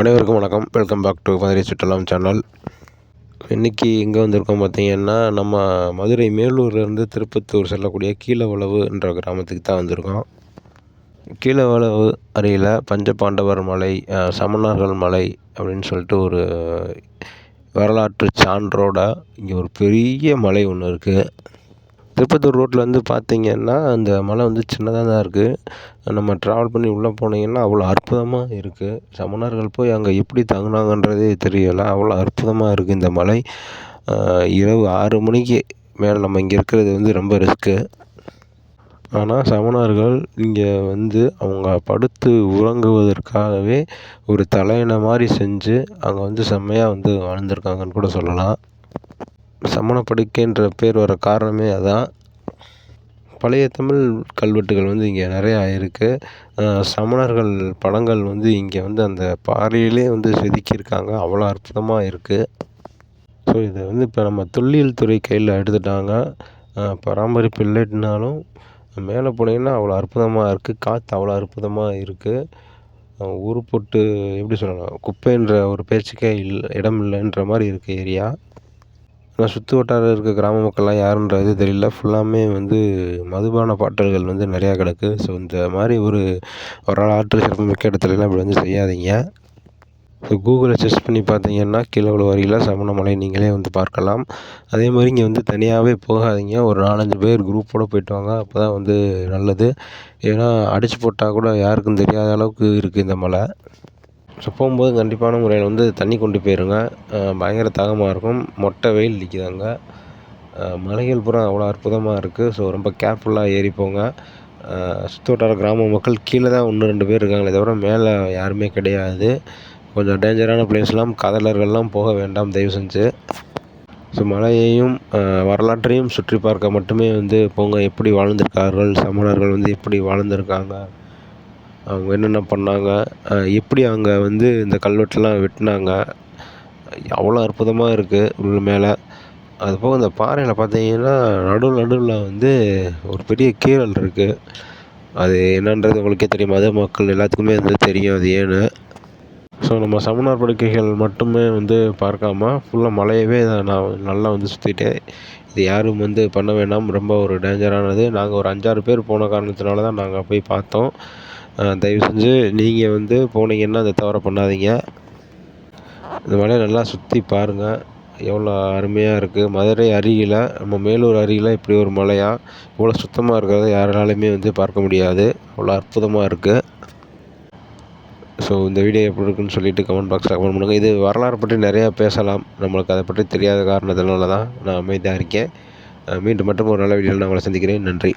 அனைவருக்கும் வணக்கம். Welcome back to Madurai சுற்றுலாம் சேனல் இன்றைக்கி எங்கே வந்திருக்கோம் பார்த்தீங்கன்னா நம்ம மதுரை மேலூர்லேருந்து திருப்பத்தூர் செல்லக்கூடிய கீழவளவுன்ற கிராமத்துக்கு தான் வந்திருக்கோம். கீழவளவு அருகில் பஞ்சபாண்டவர் மலை சமணர்கள் மலை அப்படின்னு சொல்லிட்டு ஒரு வரலாற்று சான்றோட இங்கே ஒரு பெரிய மலை ஒன்று இருக்குது திருப்பத்தூர் ரோட்டில் வந்து பார்த்தீங்கன்னா அந்த மலை வந்து சின்னதாக தான் இருக்குது நம்ம ட்ராவல் பண்ணி உள்ளே போனீங்கன்னா அவ்வளோ அற்புதமாக இருக்குது சமணர்கள் போய் அங்கே எப்படி தங்கினாங்கன்றதே தெரியலை. அவ்வளோ அற்புதமாக இருக்குது இந்த மலை. இரவு ஆறு மணிக்கு மேலே நம்ம இங்கே இருக்கிறது வந்து ரொம்ப ரிஸ்க்கு ஆனால் சமணர்கள் இங்கே வந்து அவங்க படுத்து உறங்குவதற்காகவே ஒரு தலையணை மாதிரி செஞ்சு அங்கே வந்து செம்மையாக வந்து வாழ்ந்திருக்காங்கன்னு கூட சொல்லலாம். சமண படுக்கைன்ற பேர் வர காரணமே அதான். பழைய தமிழ் கல்வெட்டுகள் வந்து இங்கே நிறையா இருக்குது சமணர்கள் படங்கள் வந்து இங்கே வந்து அந்த பாறையிலே வந்து செதுக்கியிருக்காங்க. அவ்வளோ அற்புதமாக இருக்குது ஸோ இதை வந்து இப்போ நம்ம தொல்லியல் துறை கையில் எடுத்துட்டாங்க. பராமரிப்பு இல்லைனாலும் மேலே போனீங்கன்னா அவ்வளோ அற்புதமாக இருக்குது காற்று அவ்வளோ அற்புதமாக இருக்குது ஊர் எப்படி சொல்லலாம் குப்பைன்ற ஒரு பேச்சுக்கே இல்லை இடம் இல்லைன்ற மாதிரி இருக்குது ஏரியா. ஆனால் சுற்று வட்டாரம் இருக்க கிராம மக்கள்லாம் யாருன்றது தெரியல. ஃபுல்லாமே வந்து மதுபான பாட்டில்கள் வந்து நிறையா கிடக்கு. ஸோ இந்த மாதிரி ஒரு வரலாற்று சிறப்புமிக்க இடத்துலலாம் இப்படி வந்து செய்யாதீங்க. இப்போ கூகுளில் சர்ச் பண்ணி பார்த்தீங்கன்னா கீழே உள்ள வரியில் சமணமலை நீங்களே வந்து பார்க்கலாம். அதே மாதிரி இங்கே வந்து தனியாகவே போகாதீங்க. ஒரு நாலஞ்சு பேர் குரூப்போடு போயிட்டு வாங்க. அப்போ தான் வந்து நல்லது. ஏன்னா அடிச்சு போட்டால் கூட யாருக்கும் தெரியாத அளவுக்கு இருக்குது இந்த மலை. ஸோ போகும்போது கண்டிப்பான முறையில் வந்து தண்ணி கொண்டு போயிருங்க. பயங்கர தாகமாக இருக்கும். மொட்டை வெயில் அடிக்குது அங்கே மலைகள் பூரா அவ்வளோ அற்புதமாக இருக்குது ஸோ ரொம்ப கேர்ஃபுல்லாக ஏறி போங்க. சுற்று வட்டார கிராம மக்கள் கீழே தான் ஒன்று ரெண்டு பேர் இருக்காங்களே தவிர மேலே யாருமே கிடையாது. கொஞ்சம் டேஞ்சரான பிளேஸ்லாம் காதலர்கள்லாம் போக வேண்டாம் தயவு செஞ்சு. ஸோ மலையையும் வரலாற்றையும் சுற்றி பார்க்க மட்டுமே வந்து போங்க. எப்படி வாழ்ந்திருக்கார்கள் சமணர்கள் வந்து எப்படி வாழ்ந்திருக்காங்க? அவங்க என்னென்ன பண்ணாங்க எப்படி அங்கே வந்து இந்த கல்வெட்டுலாம் வெட்டினாங்க அவ்வளோ அற்புதமாக இருக்குது உள்ள மேலே. அதுபோக இந்த பாறையில் பார்த்தீங்கன்னா நடுவில் நடுவில் வந்து ஒரு பெரிய கீறல் இருக்குது அது என்னன்றது உங்களுக்கே தெரியும். மத மக்கள் எல்லாத்துக்குமே வந்து தெரியும் அது ஏன்னு. ஸோ நம்ம சமணர் படுக்கைகள் மட்டுமே வந்து பார்க்காம ஃபுல்லாக மலையவே நான் நல்லா வந்து சுற்றிட்டேன் இது யாரும் வந்து பண்ண வேண்டாம். ரொம்ப ஒரு டேஞ்சரானது நாங்கள் ஒரு அஞ்சாறு பேர் போன காரணத்தினால தான் நாங்கள் போய் பார்த்தோம். தயவு செஞ்சு நீங்கள் வந்து போனீங்கன்னா அந்த தவறை பண்ணாதீங்க. இந்த மலையை நல்லா சுற்றி பாருங்கள் எவ்வளோ அருமையாக இருக்குது மதுரை அருகில் நம்ம மேலூர் அருகில் இப்படி ஒரு மலையாக இவ்வளோ சுத்தமாக இருக்கிறத யாராலையுமே வந்து பார்க்க முடியாது. அவ்வளோ அற்புதமாக இருக்குது ஸோ இந்த வீடியோ எப்படி இருக்குன்னு சொல்லிட்டு கமெண்ட் பாக்ஸில் கமெண்ட் பண்ணுங்கள் இது வரலாறு பற்றி நிறையா பேசலாம். நம்மளுக்கு அதை பற்றி தெரியாத காரணத்தினால தான் நான் அமைதியாக இருக்கேன். மீண்டும் மட்டும் ஒரு நல்ல வீடியோவில் நான் உங்களை சந்திக்கிறேன். நன்றி.